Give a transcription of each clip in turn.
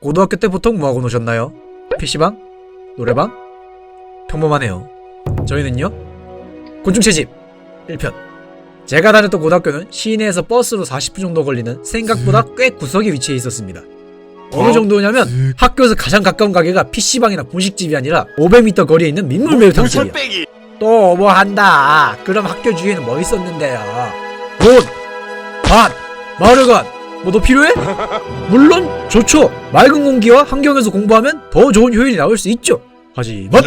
고등학교 때 보통 뭐하고 노셨나요? PC방? 노래방? 평범하네요. 저희는요? 곤충채집 1편. 제가 다녔던 고등학교는 시내에서 버스로 40분 정도 걸리는 생각보다 꽤 구석에 위치해 있었습니다. 어느 정도냐면 학교에서 가장 가까운 가게가 PC방이나 분식집이 아니라 500m 거리에 있는 민물매운탕집이야. 또 뭐 한다. 그럼 학교 주위에는 뭐 있었는데요? 돈, 밭, 마을관, 뭐더 필요해? 물론 좋죠. 맑은 공기와 환경에서 공부하면 더 좋은 효율이 나올 수 있죠. 하지만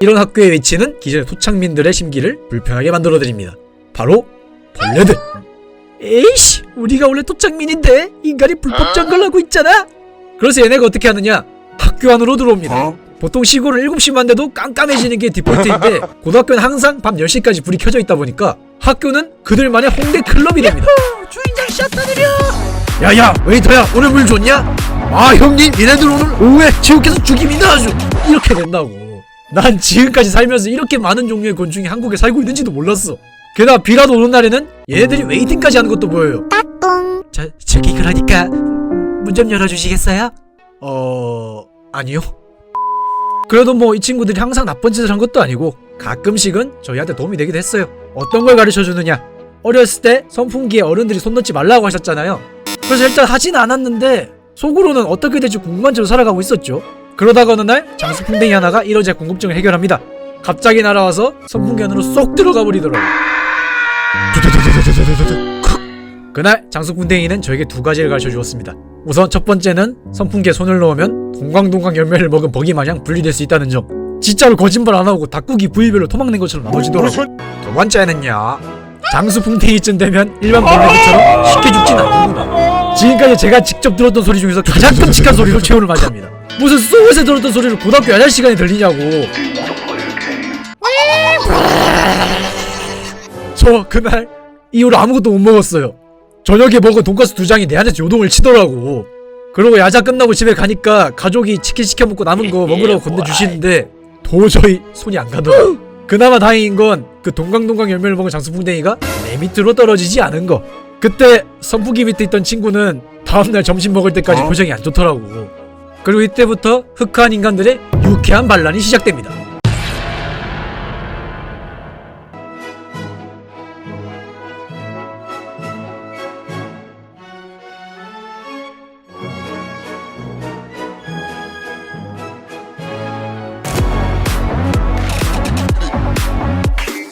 이런 학교의 위치는 기존의 토착민들의 심기를 불편하게 만들어드립니다. 바로 벌레들. 에이씨, 우리가 원래 토착민인데 인간이 불법 정글하고 있잖아. 그래서 얘네가 어떻게 하느냐? 학교 안으로 들어옵니다. 어? 보통 시골은 7시만 돼도 깜깜해지는 게 디폴트인데 고등학교는 항상 밤 10시까지 불이 켜져 있다 보니까 학교는 그들만의 홍대 클럽이 됩니다. 주인장 샷다 느려. 야야 웨이터야 오늘 물 줬냐? 아 형님 얘네들 오늘 오후에 지옥에서 죽입니다 아주 이렇게 된다고. 난 지금까지 살면서 이렇게 많은 종류의 곤충이 한국에 살고 있는지도 몰랐어. 게다가 비라도 오는 날에는 얘네들이 웨이팅까지 하는 것도 보여요. 저 저기 그러니까 문 좀 열어주시겠어요? 어 아니요. 그래도 뭐 이 친구들이 항상 나쁜 짓을 한 것도 아니고 가끔씩은 저희한테 도움이 되기도 했어요. 어떤 걸 가르쳐 주느냐? 어렸을 때 선풍기에 어른들이 손 넣지 말라고 하셨잖아요. 그래서 일단 하진 않았는데 속으로는 어떻게 될지 궁금한 채로 살아가고 있었죠. 그러다가 어느 날 장수풍뎅이 하나가 이러제 궁금증을 해결합니다. 갑자기 날아와서 선풍기 안으로 쏙 들어가 버리더라고요. 그날 장수풍뎅이는 저에게 두 가지를 가르쳐 주었습니다. 우선 첫 번째는 선풍기에 손을 넣으면 동광동광 열매를 먹은 버기 마냥 분리될 수 있다는 점. 진짜로 거짓말 안 하고 닭고기 부위별로 토막낸 것처럼 나눠지더라고. 두 번째는요. 장수풍뎅이쯤 되면 일반 벌레들처럼 쉽게 죽진 않는구나. 지금까지 제가 직접 들었던 소리 중에서 가장 끔찍한 소리로 최후를 맞이합니다. 무슨 소에서 들었던 소리를 고등학교 야자 시간에 들리냐고. 저 그날 이후로 아무것도 못 먹었어요. 저녁에 먹은 돈가스 두 장이 내한테 요동을 치더라고. 그러고 야자 끝나고 집에 가니까 가족이 치킨 시켜 먹고 남은 거 먹으라고 건네주시는데 도저히 손이 안 가더라고. 그나마 다행인 건 그 동강동강 열매를 먹은 장수풍뎅이가 내 밑으로 떨어지지 않은 거. 그때 선풍기 밑에 있던 친구는 다음날 점심 먹을 때까지 어? 표정이 안 좋더라고. 그리고 이때부터 흑화한 인간들의 유쾌한 반란이 시작됩니다.